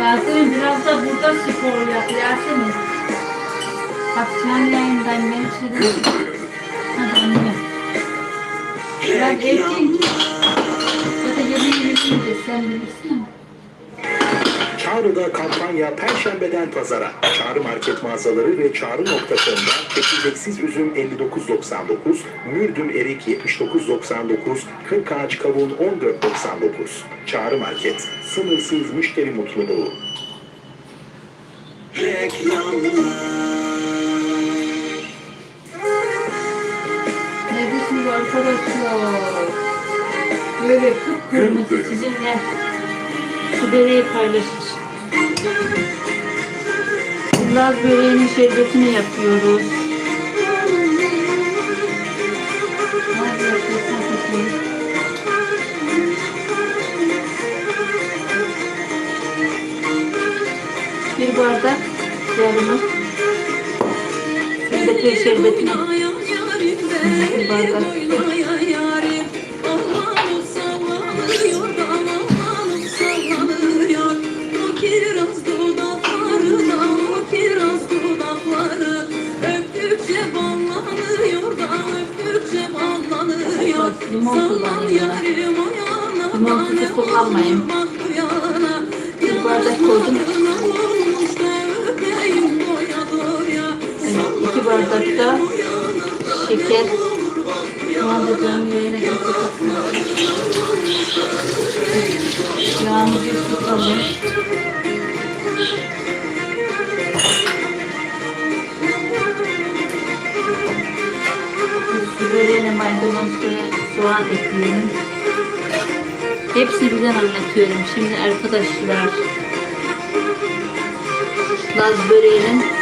Yasemin biraz da burada spor yap Yasemin. Bak sen yayından ne için? Ben. Ya da yemeği yemeyeyim de. Çağrı'da kampanya Perşembeden Pazara. Çağrı market mağazaları ve çağrı.com'da çekirdeksiz üzüm 59.99, mürdüm erik 79.99, kırk ağaç kavun 14.99. Çağrı market, sınırsız müşteri mutluluğu. Neredesiniz arkadaşlar? Böyle kıpkırmızı sizinle şu böreği. Laz böreğinin şerbetini yapıyoruz. Bir bardak yarımı. Şerbeti şerbetini. Limon kullanıyorum. Limon tuzu kullanmayın. Bir bardak koydum. Evet, iki bardak da şeker. Malzememi yayına getirdim. Yağımızı tutalım. Böreğine maydanoz ve soğan ekleyelim. Hepsini birden anlatıyorum. Şimdi arkadaşlar Laz böreğinin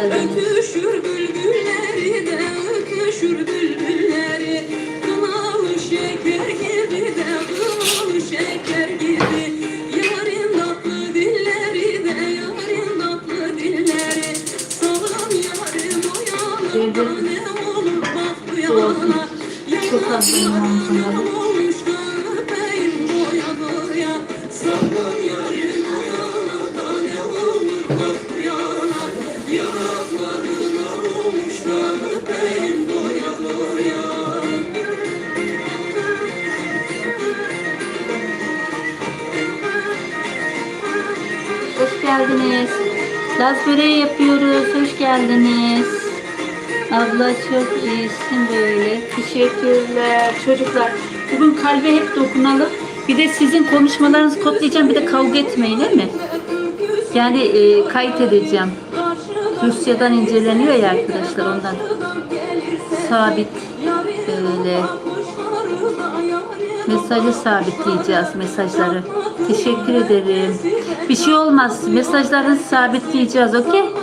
Öpüşür bülbülleri de öpüşür bülbülleri. Kınalı şeker gibi de kınalı şeker gibi. Yarın tatlı dilleri de yarın tatlı dilleri. Salam yarım o yana da ne olur bak bu yana Çok az geldiniz. Laz yapıyoruz. Hoş geldiniz. Abla çok iyisin böyle. Teşekkürler. Çocuklar bugün kalbe hep dokunalım. Bir de sizin konuşmalarınızı kodlayacağım. Bir de kavga etmeyin değil mi? Yani e, kayıt edeceğim. Rusya'dan inceleniyor ya arkadaşlar ondan. Sabit böyle mesajı sabitleyeceğiz mesajları. Teşekkür ederim. Bir şey olmaz. Mesajlarınızı sabitleyeceğiz. Okey?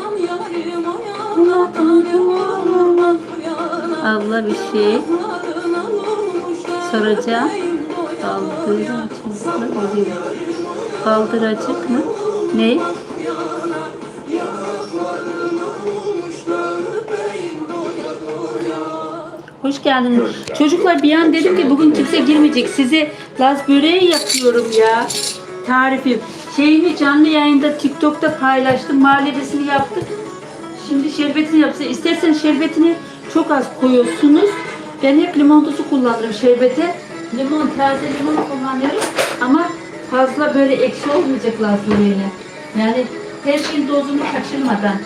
Abla bir şey soracağım. Kaldıracık mı? Kaldıracık mı? Ne? Hoş geldiniz. Çocuklar bir an dedim ki bugün kimse girmeyecek. Size Laz böreği yapıyorum ya. Tarifi. Şeyini canlı yayında TikTok'ta paylaştım. Mahallesini yaptık. Şimdi şerbetini yapsa. İsterseniz şerbetini çok az koyuyorsunuz. Ben hep limon tuzu kullanırım şerbete. Limon, taze limon kullanıyorum. Ama fazla böyle ekşi olmayacak Laz böreğine. Yani her şeyin dozunu kaçırmadan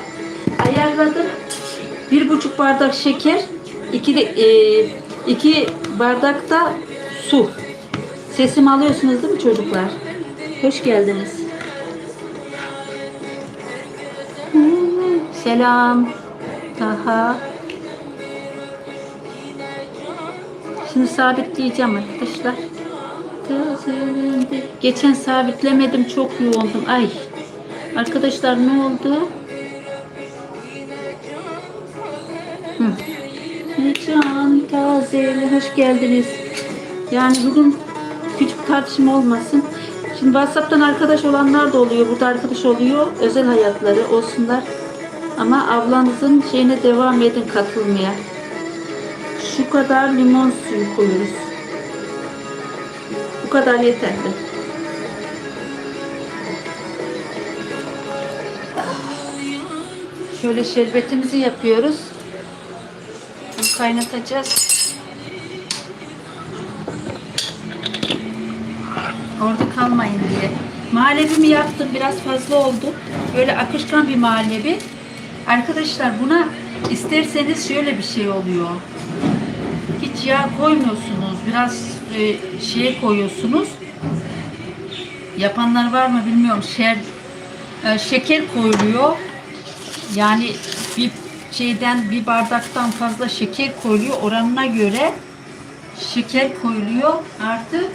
ayarladım. Bir buçuk bardak şeker, iki, de, e, iki bardak da su. Sesimi alıyorsunuz değil mi çocuklar? Hoş geldiniz. Selam. Daha. Şimdi sabitleyeceğim arkadaşlar. Geçen sabitlemedim çok yoğundum. Ay. Arkadaşlar ne oldu? Can tazeli hoş geldiniz. Yani bugün küçük tartışma olmasın. Şimdi WhatsApp'tan arkadaş olanlar da oluyor. Burada arkadaş oluyor. Özel hayatları olsunlar. Ama ablanızın şeyine devam edin katılmaya. Şu kadar limon suyu koyuyoruz. Bu kadar yeterli. Şöyle şerbetimizi yapıyoruz. Kaynatacağız. Orada kalmayın diye. Muhallebimi yaptım. Biraz fazla oldu. Böyle akışkan bir muhallebi. Arkadaşlar buna isterseniz şöyle bir şey oluyor. Hiç yağ koymuyorsunuz. Biraz e, şeye koyuyorsunuz. Yapanlar var mı bilmiyorum. Şer, e, şeker koyuluyor. Yani bir şeyden bir bardaktan fazla şeker koyuluyor. Oranına göre şeker koyuluyor. Artık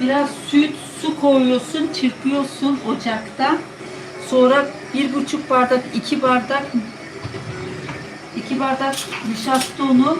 biraz süt, su koyuyorsun, çırpıyorsun ocakta. Sonra bir buçuk bardak, iki bardak iki bardak nişasta unu